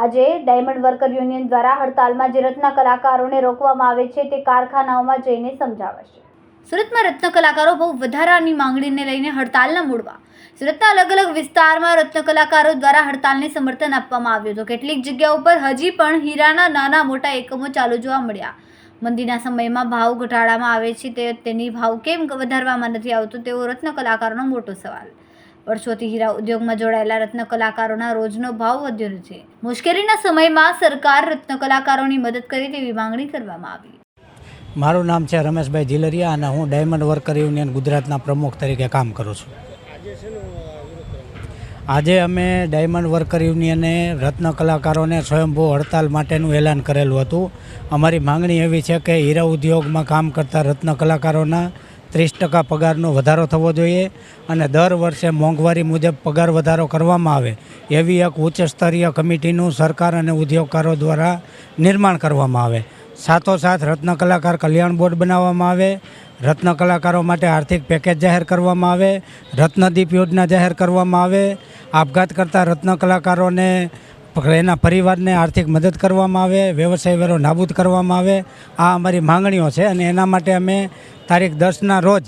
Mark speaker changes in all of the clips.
Speaker 1: આજે diamond worker union દ્વારા હડતાલમાં જે રત્ન કલાકારોને રોકવામાં આવે છે તે કારખાનાઓમાં જઈને સમજાવશે. સુરતમાં રત્ન કલાકારો બહુ વધારાની માંગણીને લઈને હડતાલના મૂળમાં સુરતના અલગ અલગ વિસ્તારમાં રત્ન કલાકારો દ્વારા હડતાલને સમર્થન આપવામાં આવ્યું હતું. કેટલીક જગ્યાઓ પર હજી પણ હીરાના નાના મોટા એકમો ચાલુ જોવા મળ્યા. મંદીના સમયમાં ભાવ ઘટાડવામાં આવે છે તે તેની ભાવ કેમ વધારવામાં નથી આવતો તેવો રત્ન કલાકારોનો મોટો સવાલ. વર્ષોથી હીરા ઉદ્યોગમાં જોડાયેલા રત્ન કલાકારોના રોજનો ભાવ વધ્યો નથી મુશ્કેલીના સમયમાં સરકાર રત્ન કલાકારોની મદદ કરે તેવી માંગણી કરવામાં આવી.
Speaker 2: મારું નામ છે રમેશભાઈ જીલરિયા અને હું ડાયમંડ વર્કર યુનિયન ગુજરાતના પ્રમુખ તરીકે કામ કરું છું. આજે અમે ડાયમંડ વર્કર યુનિયને રત્ન કલાકારોને સ્વયંભૂ હડતાલ માટેનું એલાન કરેલું હતું. અમારી માંગણી એવી છે કે હીરા ઉદ્યોગમાં કામ કરતા રત્ન કલાકારોના ત્રીસ ટકા પગારનો વધારો થવો જોઈએ અને દર વર્ષે મોંઘવારી મુજબ પગાર વધારો કરવામાં આવે એવી એક ઉચ્ચ સ્તરીય કમિટીનું સરકાર અને ઉદ્યોગકારો દ્વારા નિર્માણ કરવામાં આવે. સાથોસાથ રત્ન કલાકાર કલ્યાણ બોર્ડ બનાવવામાં આવે, રત્ન કલાકારો માટે આર્થિક પેકેજ જાહેર કરવામાં આવે, રત્નદીપ યોજના જાહેર કરવામાં આવે આપઘાત કરતા રત્ન કલાકારોને, એના પરિવારને આર્થિક મદદ કરવામાં આવે, વ્યવસાય વેરો નાબૂદ કરવામાં આવે. આ અમારી માંગણીઓ છે અને એના માટે અમે તારીખ દસના રોજ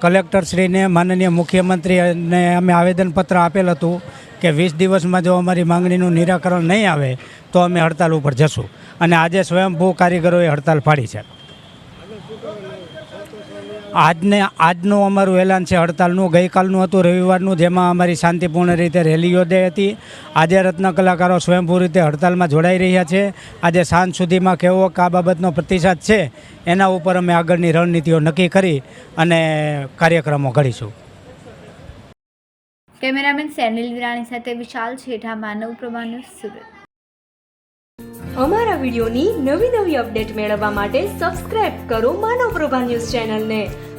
Speaker 2: કલેક્ટરશ્રીને, માનનીય મુખ્યમંત્રીને અમે આવેદનપત્ર આપેલ હતું કે વીસ દિવસમાં જો અમારી માંગણીનું નિરાકરણ નહીં આવે, તો અમે હડતાલ ઉપર જશું. અને આજે સ્વયંભૂ કારીગરોએ હડતાલ પાડી છે. આજને આજનું અમારું એલાન છે હડતાલનું. ગઈકાલનું હતું રવિવારનું જેમાં અમારી શાંતિપૂર્ણ રીતે રેલી યોજાઈ હતી. આજે રત્ન કલાકારો સ્વયંભૂ રીતે હડતાલમાં જોડાઈ રહ્યા છે. આજે સાંજ સુધીમાં કેવો આ બાબતનો પ્રતિસાદ છે એના ઉપર અમે આગળની રણનીતિઓ નક્કી કરી અને કાર્યક્રમો ઘડીશું.
Speaker 1: કેમેરામેન સેનિલ વિરાણી સાથે વિશાલ છેઠા માનવ પ્રભા સુરત.
Speaker 3: અમારા વિડીયોની નવી નવી અપડેટ મેળવવા માટે સબસ્ક્રાઇબ કરો માનવ પ્રભા ન્યૂઝ ચેનલને.